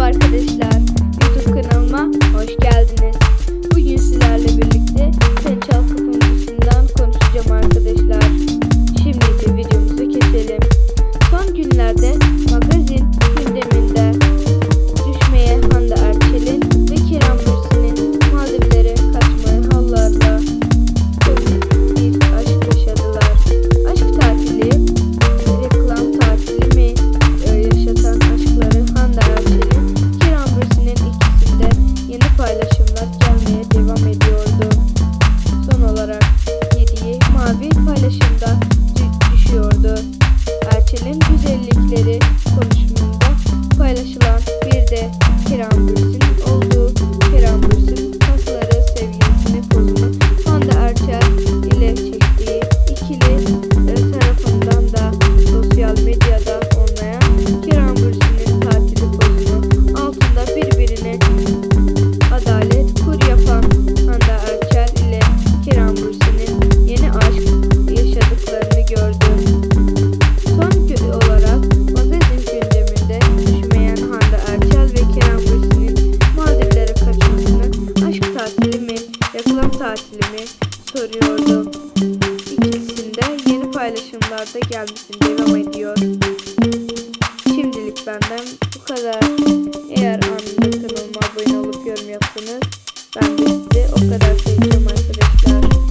arkadaşlar. bayram tatilimi soruyordu. İkisinde yeni paylaşımlarda gelmesini devam ediyor. Şimdilik benden bu kadar. Eğer anında kanalıma abone olup yorum yapsanız ben de sizi o kadar seveceğim arkadaşlar.